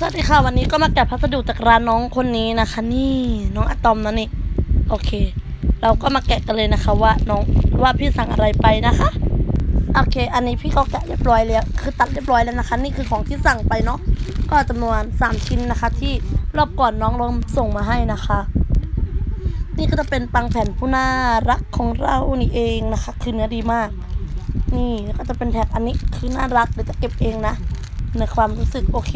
สวัสดีค่ะวันนี้ก็มาแกะพัสดุจากร้านน้องคนนี้นะคะ นี่น้องอะตอมนะนี่โอเค เราก็มาแกะกันเลยนะคะ ว่าน้องว่าพี่สั่งอะไรไปนะคะโอเค อันนี้พี่เขาแกะเรียบร้อยแล้วคือตัดเรียบร้อยแล้วนะคะ นี่คือของที่สั่งไปเนาะก็จำนวน3ชิ้นนะคะ ที่รอบก่อนน้องลงส่งมาให้นะคะ นี่ก็จะเป็นปังแผ่นผู้น่ารักของเรานี่เองนะคะ คือเนื้อดีมาก นี่แล้วก็จะเป็นแท็กอันนี้คือน่ารักเดี๋ยวจะเก็บเองนะในความรู้สึกโอเค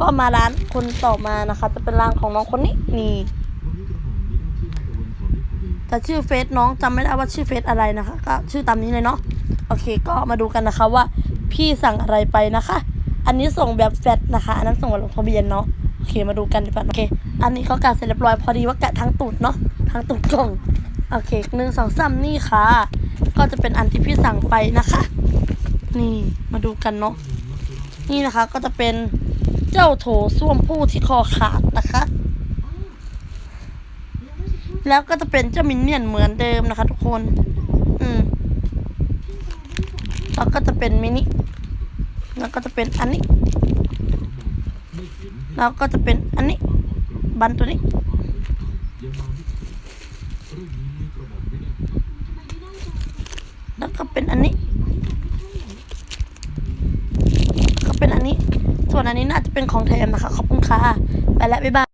ก็มาร้านคนต่อมานะคะ จะเป็นร้านของน้องคนนี้นี่แต่ชื่อเฟซน้องจำไม่ได้ว่าชื่อเฟซอะไรนะคะ ก็ชื่อตามนี้เลยเนาะโอเค ก็มาดูกันนะคะว่าพี่สั่งอะไรไปนะคะ อันนี้ส่งแบบแฟตนะคะ อันนั้นส่งแบบลงทะเบียนเนาะโอเคมาดูกันดีกว่าโอเค อันนี้เขากะเสร็จเรียบร้อยพอดีว่าแกะทั้งตูดเนาะทั้งตูดกล่องโอเคหนึ่งสองสามนี่ค่ะ ก็จะเป็นอันที่พี่สั่งไปนะคะ นี่มาดูกันเนาะนี่นะคะก็จะเป็น เจ้าโถส้วมผู้ที่คอขาดนะคะ แล้วก็จะเป็นเจ้ามินเนี่ยนเหมือนเดิมนะคะ ทุกคน อืมแล้วก็จะเป็นมินิ แล้วก็จะเป็นอันนี้ แล้วก็จะเป็นอันนี้ บันตัวนี้แล้วก็เป็นอันนี้ ก็เป็นอันนี้ ส่วนอันนี้น่าจะเป็นของแถมนะคะ ขอบคุณค่ะ ไปแล้วบ๊ายบาย